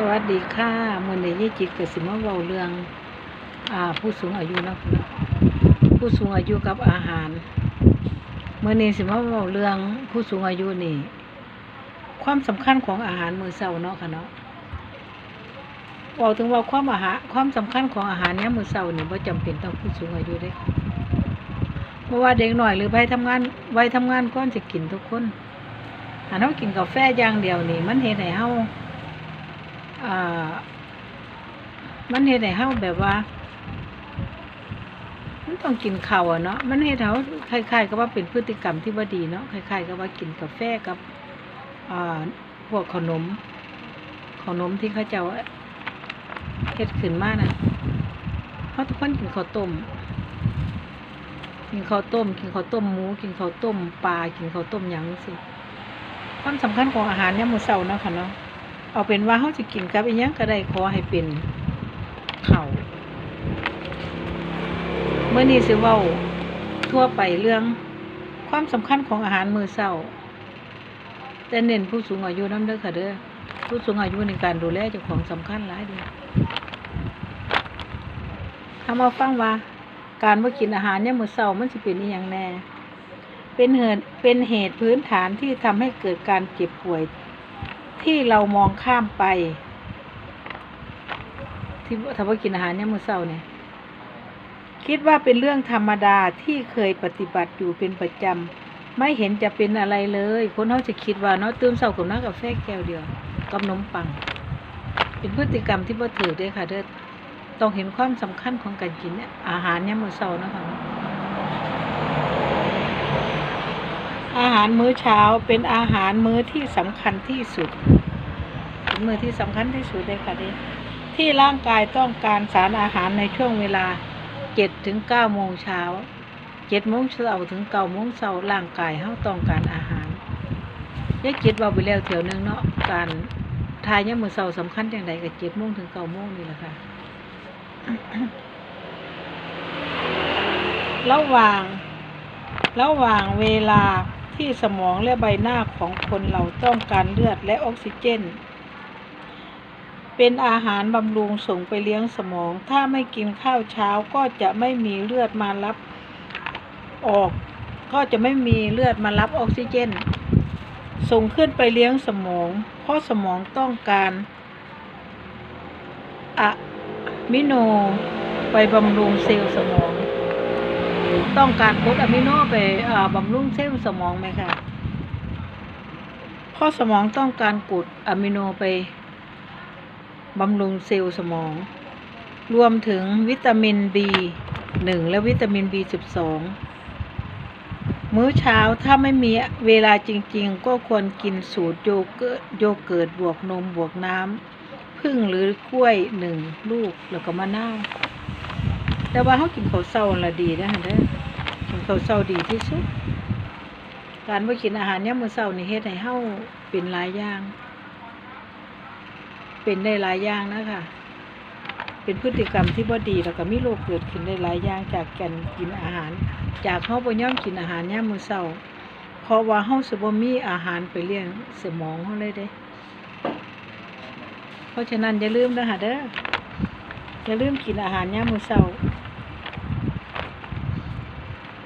สวัสดีค่ะมื้อนี้ยายจิตก็สิมาเวาเรื่องอ่าผู้สูงอายุเนาะผู้สูงอายุกับอาหารมื้อนี้สิมาเวาเรื่องผู้สูงอายุนี่ ความสำคัญของอาหารมื้อเช้าเนาะค่ะเนาะเวาถึงว่าความอาหารความสำคัญของอาหารยามมื้อเช้านี่บ่จำเป็นต้องผู้สูงอายุเด้บ่ว่าเด็กหน้อยหรือวัยทำงานวัยทำงานก่อนสิกินทุกคนอันเฮากินกาแฟอย่างเดียวนี่ มันเฮ็ดให้เฮา มันเฮ็ดให้เฮาแบบว่า มันต้องกินข้าวอะเนาะมันเฮ็ดให้เฮาคล้ายๆกับว่าเป็นพฤติกรรมที่บ่ดีเนาะคล้ายๆกับว่ากินกาแฟกับอ่าพวกขนม ขนมที่เขาเจ้าเฮ็ดขึ้นมานะเฮาะทุกคนกินข้าวต้มกินข้าวต้ม กินข้าวต้มหมู กินข้าวต้มปลา กินข้าวต้มหยังจังซี่ความสำคัญของอาหารยามมื้อเช้าเนาะค่ะเนาะ เอาเป็นว่าเขาจะกินกับอีหยังก็ได้ขอให้เป็นเข้าเมื่อนี้สิเว้าทั่วไปเรื่องความสำคัญของอาหารมื้อเช้าแต่เน้นผู้สูงอายุนำเด้อค่ะเด้อผู้สูงอายุในการดูแลเจ้าของสำคัญหลายเด้อถ้ามาฟังว่า การบ่กินอาหารยามมื้อเช้ามันสิเป็นอีหยังแน่เป็นเหตุเป็นเหตุพื้นฐานที่ทำให้เกิดการเจ็บป่วย ที่เรามองข้ามไป ที่ถ้าว่ากินอาหารเนี่ยมือเช้าเนี่ย คิดว่าเป็นเรื่องธรรมดาที่เคยปฏิบัติอยู่เป็นประจำ ไม่เห็นจะเป็นอะไรเลย คนเขาจะคิดว่าเนาะตื่นเช้ากับน้ำกาแฟแก้วเดียวกับนมปัง เป็นพฤติกรรมที่บ่ถือด้อค่ะเด้อต้องเห็นความสำคัญของการกินเนี่ยอาหารเนี่ยมือเช้านะคะ อาหารมื้อเช้าเป็นอาหารมื้อที่สำคัญที่สุดเป็นมื้อที่สำคัญที่สุดเลยค่ะนี่ที่ร่างกายต้องการสารอาหารในช่วงเวลาเจ็ดถึงเก้าโมงเช้าเจ็ดโมงเช้าถึงเก้าโมงเช้าร่างกายเขาต้องการอาหารยายจิตบอกไปแล้วเถียวหนึงเนาะการทายเนี่ยามมื้อเช้าสำคัญอย่างไรกับเจ็ดโมงถึงเก้าโมงนี่แหละค่ะระหว่าง ระหว่างเวลา ที่สมองและใบหน้าของคนเราต้องการเลือดและออกซิเจน เป็นอาหารบำรุงส่งไปเลี้ยงสมอง ถ้าไม่กินข้าวเช้าก็จะไม่มีเลือดมารับออก ก็จะไม่มีเลือดมารับออกซิเจน ส่งขึ้นไปเลี้ยงสมอง เพราะสมองต้องการอะมิโนไปบำรุงเซลล์สมอง ต้องการกรดอะมิโนไปบำรุงเซลล์สมองไหมคะพราะสมองต้องการกรดอะมิโนไปบำรุงเซลล์สมอง รวมถึงวิตามิน B1 และวิตามิน B12 มื้อเช้าถ้าไม่มีเวลาจริงๆ ก็ควรกินสูตรโยเกิร์ตโยเกิร์ตบวกนมบวกน้ำพึ่งหรือกล้วยหนึ่งลูกแล้วก็มะนาว แต่ว่าเขากินข้าวเช้าละดีนะฮะเด้อกินข้าวเช้าดีที่สุด การว่ากินอาหารยามมื้อเช้านี่เฮ็ดให้เฮาเป็นหลายอย่าง เป็นได้หลายอย่างนะคะเป็นพฤติกรรมที่บ่ดีแล้วก็มีโรคเกิดขึ้นได้หลายอย่างจากการกินอาหาร จากเฮาบ่ยอมกินอาหารยามมื้อเช้าเพราะว่าเฮาสิบ่มีอาหารไปเลี้ยงสมองเฮาเลยเด้ เพราะฉะนั้นอย่าลืมนะคะเด้ออย่าลืมกินอาหารยามมื้อเช้า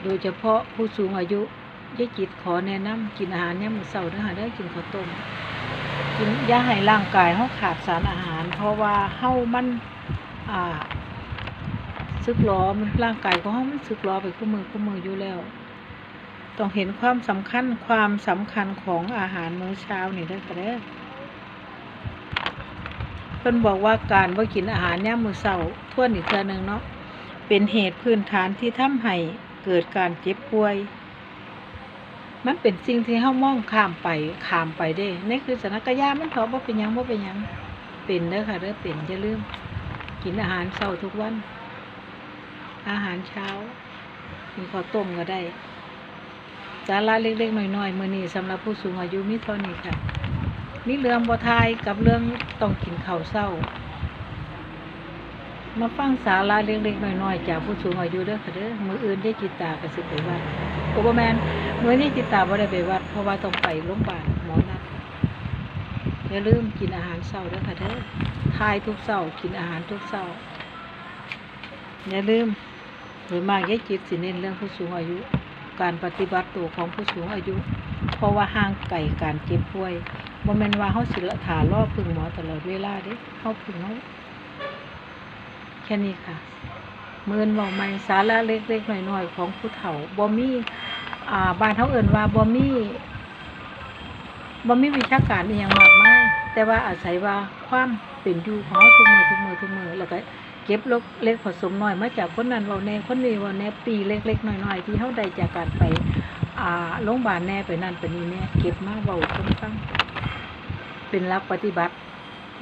โดยเฉพาะผู้สูงอายุยายจิตขอแนะนำกินอาหารยามมื้อเช้าเด้อค่ะเด้อกินข้าวต้มกินอย่าให้ร่างกายเฮาขาดสารอาหาร เพราะว่าเฮามันอ่าสึกหรอมันร่างกายของเฮามันสึกหรอไปคู่มือคู่มืออยู่แล้ว ต้องเห็นความสำคัญความสำคัญของอาหารมื้อเช้านี่เด้อค่ะเด้อเพิ่นบอกว่าการบ่กินอาหารยามมื้อเช้าทวนอีกเทื่อนึงเนาะเป็นเหตุพื้นฐานที่ทำให้ เกิดการเจ็บป่วย มันเป็นสิ่งที่เฮามองข้ามไปข้ามไปเด้นี่คือสถานกยามันเถาะบ่เป็นยังบ่าเป็นยังเป็นเด้อค่ะเด้อเป็นอย่าลืมกินอาหารเช้าทุกวัน อาหารเช้ากินข้าวต้มก็ได้สาระเล็กๆน้อยๆมื้อนี้สำหรับผู้สูงอายุมีเท่านี้ค่ะมีเรื่องบ่ทายกับเรื่องต้องกินข้าวเช้า มาฟังสาระเล็กๆน้อยๆจากผู้สูงอายุเด้อค่ะเด้อมืออื่นได้จิตตาก็สิไปวัดโอบ่แม่นมือนี้จิตตาบ่ได้ไปวัด เพราะว่าต้องไปโรงพยาบาลหมอนัดอย่าลืมกินอาหารเช้าเด้อค่ะเด้อทายทุกเช้ากินอาหารทุกเช้าอย่าลืมโดยมากยายจิตสิเน้นเรื่องผู้สูงอายุ การปฏิบัติตัวของผู้สูงอายุ เพราะว่าห่างไกลการเจ็บป่วยบ่แม่นว่าเฮาสิละถารอพึ่งหมอตลอดเวลาเด้เฮาพึ่งเฮา ค่นี้ค่ะเมินเว้าใหม่สาระเล็กๆน้อยๆของผู้เฒ่าบ่มีอ่าบ้านเฮาเอิ้นว่าบ่มีบ่มีวิชาการอีหยังมากมายแต่ว่าอาศัยว่าความเป็นอยู่ของเฮาทุกมือทุกมือทุกมือแล้วก็เก็บลกเล็กผสมหน้อยมาจากคนนั้นเว้าแน่คนนี้เว้าแน่ปีเล็กๆน้อยๆที่เฮาได้จากการไปอ่าโรงพยาบาลแน่ไปนั่นไปนี่แน่เก็บมาเบาคนฟังเป็นหลักปฏิบัติ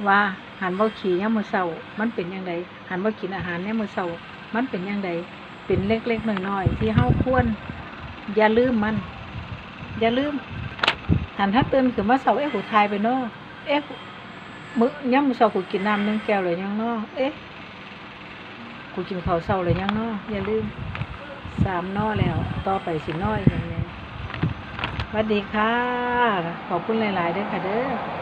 ว่าหันเบาขี่ยามมื้อเช้ามันเป็นยังไง หันเบากินอาหารยามมื้อเช้ามันเป็นยังไงเป็นเล็กๆน้อยๆที่เฮาควรอย่าลืมมัน อย่าลืมหันถ้าตื่นขึ้นมาเช้าเอ๊ะกูทายไปเนาะเอ๊ะมื้อยามมื้อเช้ากูกินน้ำหนึ่งแก้วเลยยังเนาะเอ๊ะกูกินข้าวเช้าเลยยังเนาะอย่าลืมสามนอแล้ว ต่อไปสิน้อยอย่างนี้สวัสดีค่ะ ขอบคุณหลาย ๆ ด้วยค่ะเด้อ